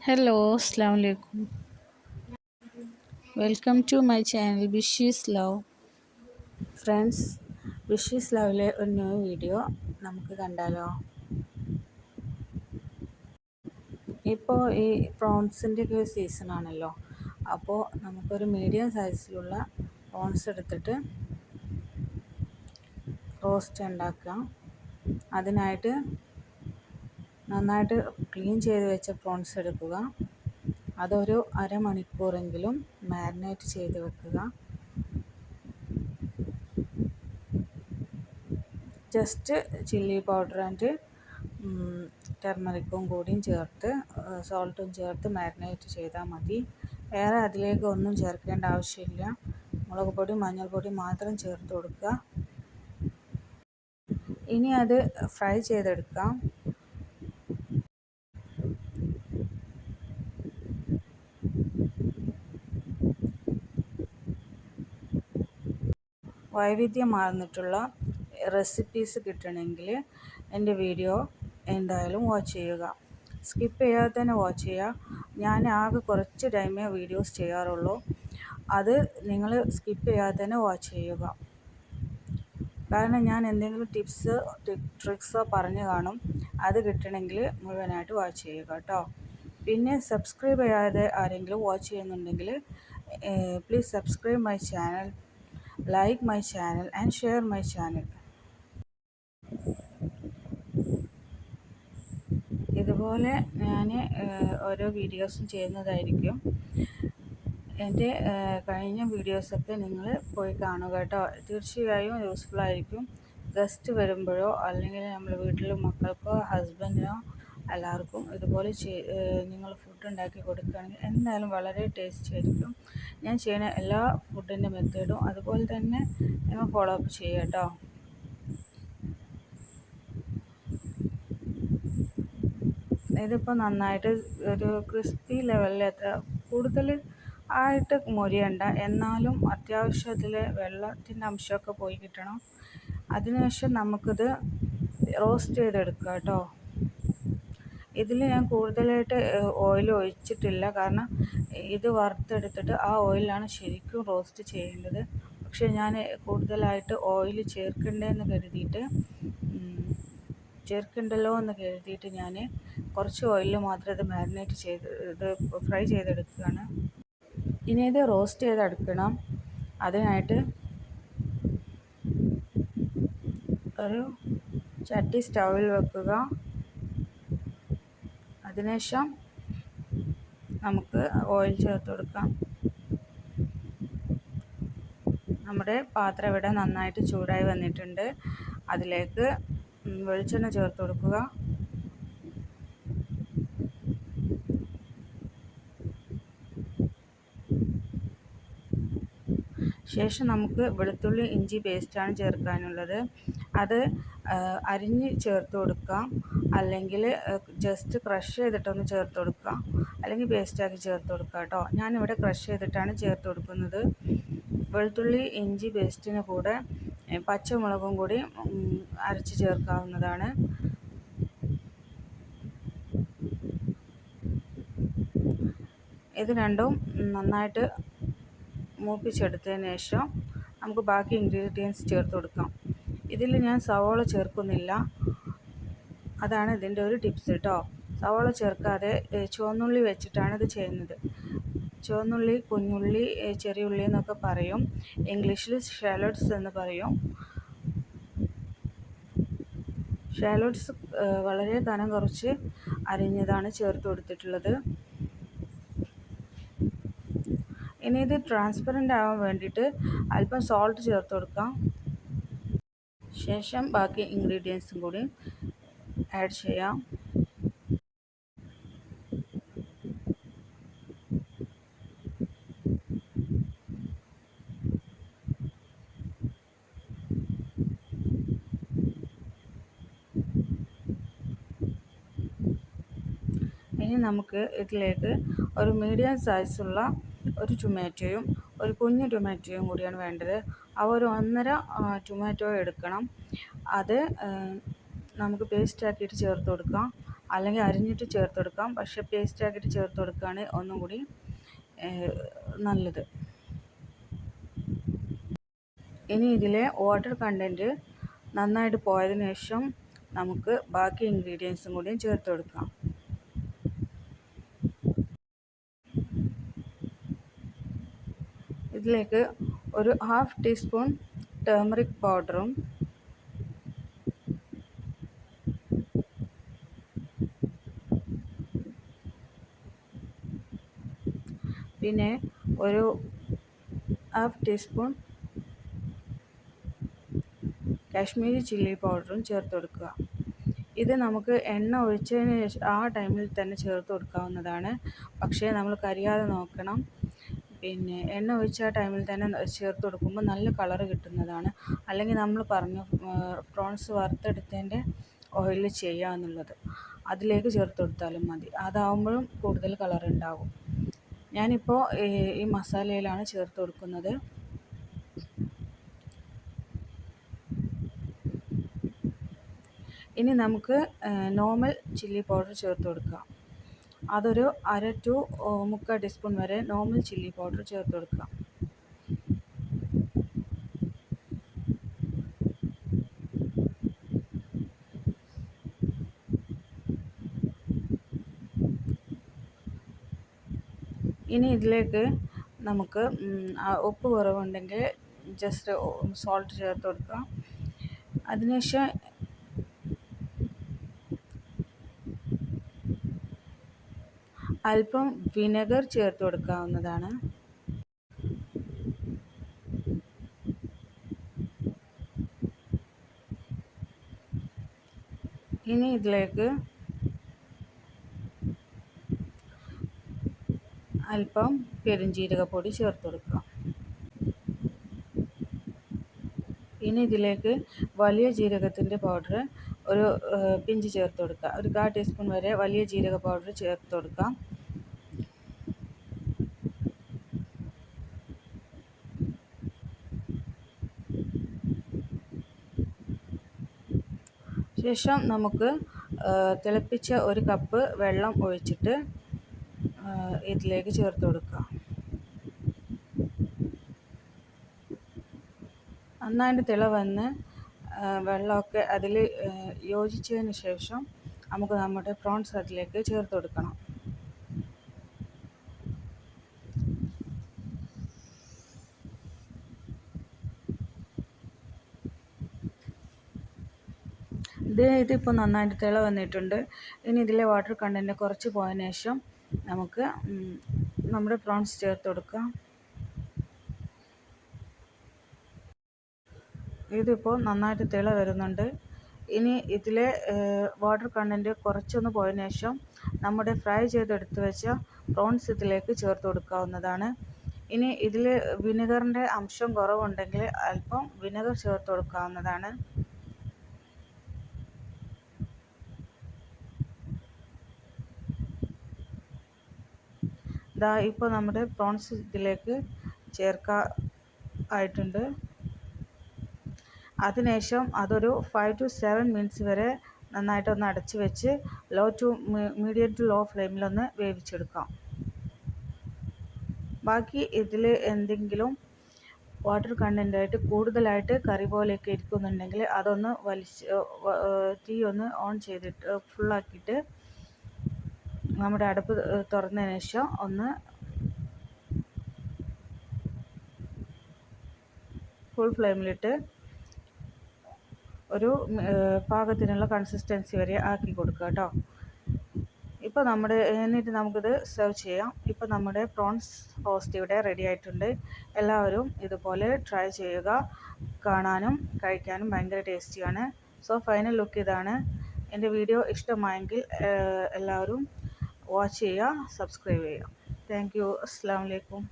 Hello അസ്സാം വലൈക്കും welcome to my channel wishes love friends wishes ലവിലെ ഒരു ന്യൂ വീഡിയോ നമുക്ക് കണ്ടാലോ? ഇപ്പോൾ ഈ പ്രോൺസിന്റെ ഒക്കെ സീസൺ ആണല്ലോ. അപ്പോൾ നമുക്കൊരു മീഡിയം സൈസിലുള്ള പ്രോൺസ് എടുത്തിട്ട് റോസ്റ്റ് ഉണ്ടാക്കുക. അതിനായിട്ട് നന്നായിട്ട് ക്ലീൻ ചെയ്ത് വെച്ച പ്രോൺസ് എടുക്കുക. അതൊരു അരമണിക്കൂറെങ്കിലും മാരിനേറ്റ് ചെയ്ത് വെക്കുക. ജസ്റ്റ് ചില്ലി പൗഡർ ആൻഡ് ടെർമറിക്കും കൂടിയും ചേർത്ത് സോൾട്ടും ചേർത്ത് മാരിനേറ്റ് ചെയ്താൽ മതി. വേറെ അതിലേക്ക് ഒന്നും ചേർക്കേണ്ട ആവശ്യമില്ല. മുളക് പൊടി മഞ്ഞൾപ്പൊടി മാത്രം ചേർത്ത് കൊടുക്കുക. ഇനി അത് ഫ്രൈ ചെയ്തെടുക്കാം വൈവിധ്യമാർന്നിട്ടുള്ള റെസിപ്പീസ് കിട്ടണമെങ്കിൽ എന്റെ വീഡിയോ എന്തായാലും വാച്ച് ചെയ്യുക. സ്കിപ്പ് ചെയ്യാതെ തന്നെ വാച്ച് ചെയ്യുക. ഞാൻ ആകെ കുറച്ച് ടൈമേ വീഡിയോസ് ചെയ്യാറുള്ളൂ. അത് നിങ്ങൾ സ്കിപ്പ് ചെയ്യാതെ തന്നെ വാച്ച് ചെയ്യുക. കാരണം ഞാൻ എന്തെങ്കിലും ടിപ്സ് ട്രിക്സോ പറഞ്ഞു കാണും അത് കിട്ടണമെങ്കിൽ മുഴുവനായിട്ട് വാച്ച് ചെയ്യുക കേട്ടോ. പിന്നെ സബ്സ്ക്രൈബ് ചെയ്യാതെ ആരെങ്കിലും വാച്ച് ചെയ്യുന്നുണ്ടെങ്കിൽ please subscribe my channel like my channel and share my channel. ഇതുപോലെ ഞാൻ ഓരോ വീഡിയോസും ചെയ്യുന്നതായിരിക്കും. എന്റെ കഴിഞ്ഞ വീഡിയോസൊക്കെ നിങ്ങൾ പോയി കാണുക കേട്ടോ. തീർച്ചയായും യൂസ്ഫുൾ ആയിരിക്കും. ഗസ്റ്റ് വരുമ്പോഴോ അല്ലെങ്കിൽ നമ്മൾ വീട്ടിൽ മക്കൾക്കോ ഹസ്ബൻഡിനോ എല്ലാവർക്കും ഇതുപോലെ നിങ്ങൾ ഫുഡ് ഉണ്ടാക്കി കൊടുക്കുകയാണെങ്കിൽ എന്തായാലും വളരെ ടേസ്റ്റി ആയിരിക്കും. ഞാൻ ചെയ്യുന്ന എല്ലാ ഫുഡിന്റെ മെത്തേഡും അതുപോലെ തന്നെ നിങ്ങൾ ഫോളോ അപ്പ് ചെയ്യുക കേട്ടോ. ഇതിപ്പോൾ നന്നായിട്ട് ഒരു ക്രിസ്പി ലെവലിൽ എത്ര കൂടുതൽ ആയിട്ട് മൊരിയണ്ട. എന്നാലും അത്യാവശ്യം ഇതിൽ വെള്ളത്തിന്റെ അംശമൊക്കെ പോയി കിട്ടണം. അതിനുശേഷം നമുക്കിത് റോസ്റ്റ് ചെയ്തെടുക്കുക കേട്ടോ. ഇതിൽ ഞാൻ കൂടുതലായിട്ട് ഓയിൽ ഒഴിച്ചിട്ടില്ല. കാരണം ഇത് വറുത്തെടുത്തിട്ട് ആ ഓയിലാണ് ശരിക്കും റോസ്റ്റ് ചെയ്യേണ്ടത്. പക്ഷേ ഞാൻ കൂടുതലായിട്ട് ഓയിൽ ചേർക്കണ്ടേന്ന് കരുതിയിട്ട് ചേർക്കണ്ടല്ലോ എന്ന് കരുതിയിട്ട് ഞാൻ കുറച്ച് ഓയിൽ മാത്രം ഇത് മാരിനേറ്റ് ചെയ്ത് ഇത് ഫ്രൈ ചെയ്തെടുക്കുകയാണ്. ഇനി ഇത് റോസ്റ്റ് ചെയ്തെടുക്കണം അതിനായിട്ട് ഒരു ചട്ടി സ്റ്റൗവിൽ വെക്കുക. അതിനുശേഷം നമുക്ക് ഓയിൽ ചേർത്ത് കൊടുക്കാം. നമ്മുടെ പാത്രം ഇവിടെ നന്നായിട്ട് ചൂടായി വന്നിട്ടുണ്ട്. അതിലേക്ക് വെളിച്ചെണ്ണ ചേർത്ത് കൊടുക്കുക. ശേഷം നമുക്ക് വെളുത്തുള്ളി ഇഞ്ചി പേസ്റ്റാണ് ചേർക്കാനുള്ളത്. അത് അരിഞ്ഞ് ചേർത്ത് കൊടുക്കാം അല്ലെങ്കിൽ ജസ്റ്റ് ക്രഷ് ചെയ്തിട്ടൊന്ന് ചേർത്ത് കൊടുക്കാം അല്ലെങ്കിൽ പേസ്റ്റാക്കി ചേർത്ത് കൊടുക്കാം കേട്ടോ. ഞാനിവിടെ ക്രഷ് ചെയ്തിട്ടാണ് ചേർത്ത് കൊടുക്കുന്നത്. വെളുത്തുള്ളി ഇഞ്ചി പേസ്റ്റിന് കൂടെ പച്ചമുളകും കൂടി അരച്ച് ചേർക്കാവുന്നതാണ്. ഇത് രണ്ടും നന്നായിട്ട് മൂപ്പിച്ചെടുത്തതിന് ശേഷം നമുക്ക് ബാക്കി ഇൻഗ്രീഡിയൻസ് ചേർത്ത് കൊടുക്കാം. ഇതിൽ ഞാൻ സവോള ചേർക്കുന്നില്ല. അതാണ് ഇതിന്റെ ഒരു ടിപ്സ് കേട്ടോ സവോള ചേർക്കാതെ ചുവന്നുള്ളി വെച്ചിട്ടാണ് ഇത് ചെയ്യുന്നത്. ചുവന്നുള്ളി കുഞ്ഞുള്ളി ചെറിയ ഉള്ളി എന്നൊക്കെ പറയും. ഇംഗ്ലീഷിൽ ഷാലോട്ട്സ് എന്ന് പറയും. ഷാലോട്ട്സ് വളരെ കനം കുറച്ച് അരിഞ്ഞതാണ് ചേർത്ത് കൊടുത്തിട്ടുള്ളത്. ഇനി ഇത് ട്രാൻസ്പെറന്റ് ആവാൻ വേണ്ടിയിട്ട് അല്പം സോൾട്ട് ചേർത്ത് കൊടുക്കാം. ശേഷം ബാക്കി ഇൻഗ്രീഡിയൻസും കൂടി ആഡ് ചെയ്യാം. ഇനി നമുക്ക് ഇതിലേക്ക് ഒരു മീഡിയം സൈസുള്ള ഒരു ടൊമാറ്റോയും ഒരു കുഞ്ഞ് ടൊമാറ്റോയും കൂടിയാണ് വേണ്ടത്. ആ ഒരു ഒന്നര ടൊമാറ്റോ എടുക്കണം. അത് നമുക്ക് പേസ്റ്റ് ആക്കിയിട്ട് ചേർത്ത് കൊടുക്കാം. അല്ലെങ്കിൽ അരിഞ്ഞിട്ട് ചേർത്ത് കൊടുക്കാം. പക്ഷേ പേസ്റ്റ് ആക്കിയിട്ട് ചേർത്ത് കൊടുക്കുകയാണ് ഒന്നും കൂടി നല്ലത്. ഇനി ഇതിലെ വാട്ടർ കണ്ടന്റ് നന്നായിട്ട് പോയതിനു ശേഷം നമുക്ക് ബാക്കി ഇൻഗ്രീഡിയൻസും കൂടിയും ചേർത്ത് കൊടുക്കാം. ഇതിലേക്ക് ഒരു ഹാഫ് ടീസ്പൂൺ ടേമറിക് പൗഡറും പിന്നെ ഒരു ഹാഫ് ടീസ്പൂൺ കാശ്മീരി ചില്ലി പൗഡറും ചേർത്ത് കൊടുക്കുക. ഇത് നമുക്ക് എണ്ണ ഒഴിച്ചതിന് ശേഷം ആ ടൈമിൽ തന്നെ ചേർത്ത് കൊടുക്കാവുന്നതാണ്. പക്ഷേ നമ്മൾ കരിയാതെ നോക്കണം. പിന്നെ എണ്ണ ഒഴിച്ച ആ ടൈമിൽ തന്നെ ചേർത്ത് കൊടുക്കുമ്പോൾ നല്ല കളർ കിട്ടുന്നതാണ്. അല്ലെങ്കിൽ നമ്മൾ പറഞ്ഞു പ്രോൺസ് വറുത്തെടുത്തതിന്റെ ഓയിൽ ചെയ്യുക എന്നുള്ളത്. അതിലേക്ക് ചേർത്ത് കൊടുത്താലും മതി. അതാവുമ്പോഴും കൂടുതൽ കളർ ഉണ്ടാകും ഞാനിപ്പോൾ ഈ മസാലയിലാണ് ചേർത്ത് കൊടുക്കുന്നത്. ഇനി നമുക്ക് നോർമൽ ചില്ലി പൗഡർ ചേർത്ത് കൊടുക്കാം. അതൊരു അര ടു മുക്കാൽ ടീസ്പൂൺ വരെ നോർമൽ ചില്ലി പൗഡർ ചേർത്ത് കൊടുക്കുക. ഇനി ഇതിലേക്ക് നമുക്ക് ഉപ്പ് കുറവുണ്ടെങ്കിൽ ജസ്റ്റ് സോൾട്ട് ചേർത്ത് കൊടുക്കാം അതിനുശേഷം അല്പം വിനെഗർ ചേർത്ത് കൊടുക്കാവുന്നതാണ്. ഇനി ഇതിലേക്ക് അല്പം പെരുംജീരകപ്പൊടി ചേർത്ത് കൊടുക്കാം. ഇനി ഇതിലേക്ക് വലിയ ജീരകത്തിന്റെ പൗഡർ ഒരു പിഞ്ച് ചേർത്ത് കൊടുക്കുക ഒരു കാ ടീസ്പൂൺ വരെ വലിയ ജീരക പൗഡർ ചേർത്ത് കൊടുക്കാം. ശേഷം നമുക്ക് തിളപ്പിച്ച ഒരു കപ്പ് വെള്ളം ഒഴിച്ചിട്ട് ഇതിലേക്ക് ചേർത്ത് കൊടുക്കുക നന്നായിട്ട് തിള വന്ന് വെള്ളമൊക്കെ അതിൽ യോജിച്ചതിന് ശേഷം നമുക്ക് നമ്മുടെ പ്രോൺസ് അതിലേക്ക് ചേർത്ത് കൊടുക്കണം. ഇത് ഇതിപ്പോൾ നന്നായിട്ട് തിള വന്നിട്ടുണ്ട്. ഇനി ഇതിലെ വാട്ടർ കണ്ടന്റ് കുറച്ച് പോയതിന് ശേഷം നമുക്ക് നമ്മുടെ പ്രോൺസ് ചേർത്ത് കൊടുക്കാം. ഇതിപ്പോൾ നന്നായിട്ട് തിള വരുന്നുണ്ട്. ഇനി ഇതിലെ വാട്ടർ കണ്ടന്റ് കുറച്ചൊന്ന് പോയതിന് ശേഷം നമ്മുടെ ഫ്രൈ ചെയ്തെടുത്ത് വെച്ച പ്രോൺസ് ഇതിലേക്ക് ചേർത്ത് കൊടുക്കാവുന്നതാണ്. ഇനി ഇതിൽ വിനെഗറിന്റെ അംശം കുറവുണ്ടെങ്കിൽ അല്പം വിനെഗർ ചേർത്ത് കൊടുക്കാവുന്നതാണ്. ഇതാ ഇപ്പോൾ നമ്മുടെ പ്രോൺസ് ഇതിലേക്ക് ചേർക്കാൻ ആയിട്ടുണ്ട്. അതിനുശേഷം അതൊരു ഫൈവ് ടു സെവൻ മിനിറ്റ്സ് വരെ നന്നായിട്ടൊന്ന് അടച്ചു വെച്ച് low to medium to low ഫ്ലെയിമിലൊന്ന് വേവിച്ചെടുക്കാം. ബാക്കി ഇതിൽ എന്തെങ്കിലും വാട്ടർ കണ്ടന്റായിട്ട് കൂടുതലായിട്ട് കറി പോലെയൊക്കെ ഇരിക്കുന്നുണ്ടെങ്കിൽ അതൊന്ന് വലിച്ച് തീ ഒന്ന് ഓൺ ചെയ്തിട്ട് ഫുള്ളാക്കിയിട്ട് നമ്മുടെ അടുപ്പ് തുറന്നതിന് ശേഷം ഒന്ന് ഫുൾ ഫ്ലെയിമിലിട്ട് ഒരു പാകത്തിനുള്ള കൺസിസ്റ്റൻസി വരെ ആക്കി കൊടുക്കുക കേട്ടോ. ഇപ്പോൾ നമ്മുടെ എന്നിട്ട് നമുക്കിത് സെർവ് ചെയ്യാം. ഇപ്പോൾ നമ്മുടെ പ്രോൺസ് റോസ്റ്റ് ഇവിടെ റെഡി ആയിട്ടുണ്ട്. എല്ലാവരും ഇതുപോലെ ട്രൈ ചെയ്യുക. കാണാനും കഴിക്കാനും ഭയങ്കര ടേസ്റ്റിയാണ് സോ ഫൈനൽ ലുക്ക് ഇതാണ്. എന്റെ വീഡിയോ ഇഷ്ടമായെങ്കിൽ എല്ലാവരും വാച്ച് ചെയ്യുക സബ്സ്ക്രൈബ് ചെയ്യുക. താങ്ക് യു അസ്സാം വലൈക്കും